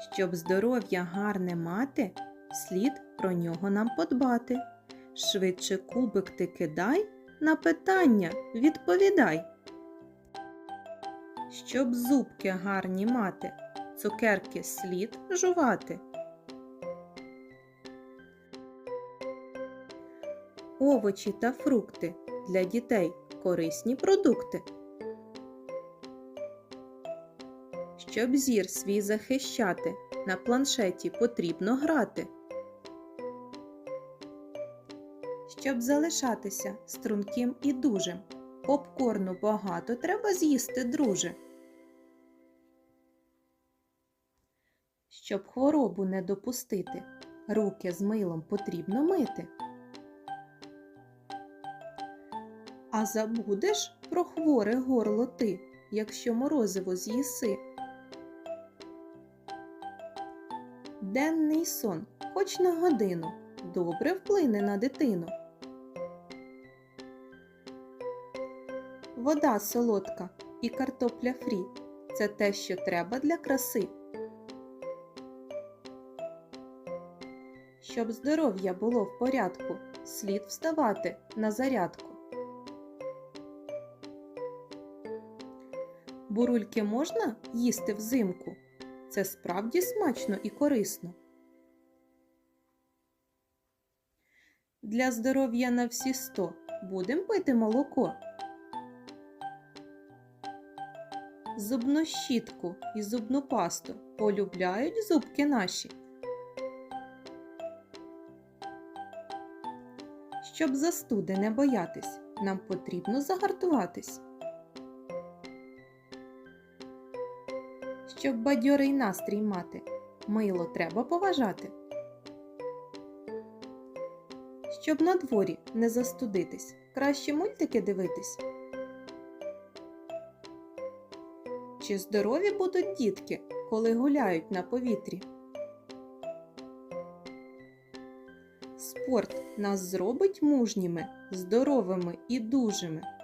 Щоб здоров'я гарне мати, слід про нього нам подбати. Швидше кубик ти кидай, на питання відповідай. Щоб зубки гарні мати, цукерки слід жувати. Овочі та фрукти для дітей корисні продукти. Щоб зір свій захищати, на планшеті потрібно грати. Щоб залишатися струнким і дужим, попкорну багато треба з'їсти, друже. Щоб хворобу не допустити, руки з милом потрібно мити. А забудеш про хворе горло ти, якщо морозиво з'їси. Денний сон, хоч на годину, добре вплине на дитину. Вода солодка і картопля фрі це те, що треба для краси. Щоб здоров'я було в порядку, слід вставати на зарядку. Бурульки можна їсти взимку? Це справді смачно і корисно. Для здоров'я на всі сто будем пити молоко. Зубну щітку і зубну пасту полюбляють зубки наші. Щоб застуди не боятись, нам потрібно загартуватись. Щоб бадьорий настрій мати, мило треба поважати. Щоб на дворі не застудитись, краще мультики дивитись. Чи здорові будуть дітки, коли гуляють на повітрі? Спорт нас зробить мужніми, здоровими і дужими.